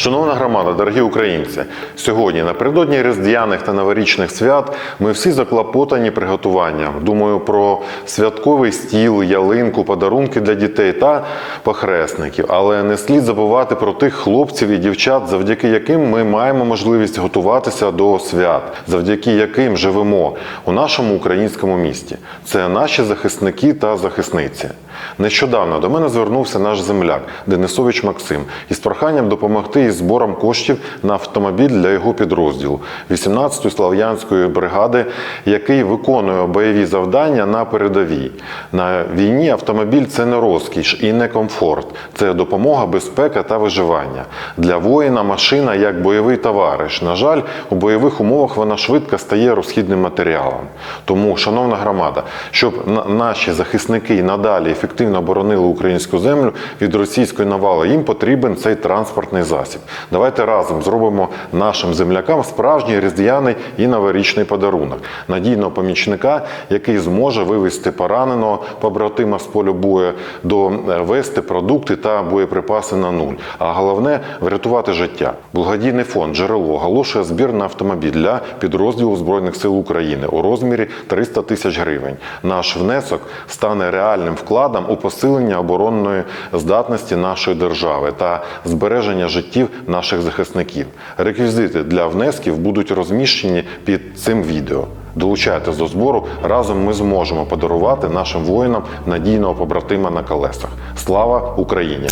Шановна громада, дорогі українці, сьогодні напередодні різдвяних та новорічних свят ми всі заклопотані приготуванням. Думаю про святковий стіл, ялинку, подарунки для дітей та похресників. Але не слід забувати про тих хлопців і дівчат, завдяки яким ми маємо можливість готуватися до свят, завдяки яким живемо у нашому українському місті. Це наші захисники та захисниці. Нещодавно до мене звернувся наш земляк Денисович Максим із проханням допомогти із збором коштів на автомобіль для його підрозділу 18-ї слав'янської бригади, який виконує бойові завдання на передовій. На війні автомобіль це не розкіш і не комфорт, це допомога, безпека та виживання. Для воїна машина як бойовий товариш. На жаль, у бойових умовах вона швидко стає розхідним матеріалом. Тому, шановна громада, щоб наші захисники надалі ефективно оборонили українську землю від російської навали, їм потрібен цей транспортний засіб. Давайте разом зробимо нашим землякам справжній різдвяний і новорічний подарунок, надійного помічника, який зможе вивезти пораненого побратима з полю бою, довести продукти та боєприпаси на нуль. А головне врятувати життя. Благодійний фонд джерело оголошує збір на автомобіль для підрозділу Збройних сил України у розмірі 300 тисяч гривень. Наш внесок стане реальним вкладом у посилення оборонної здатності нашої держави та збереження життів наших захисників. Реквізити для внесків будуть розміщені під цим відео. Долучайтесь до збору. Разом ми зможемо подарувати нашим воїнам надійного побратима на колесах. Слава Україні!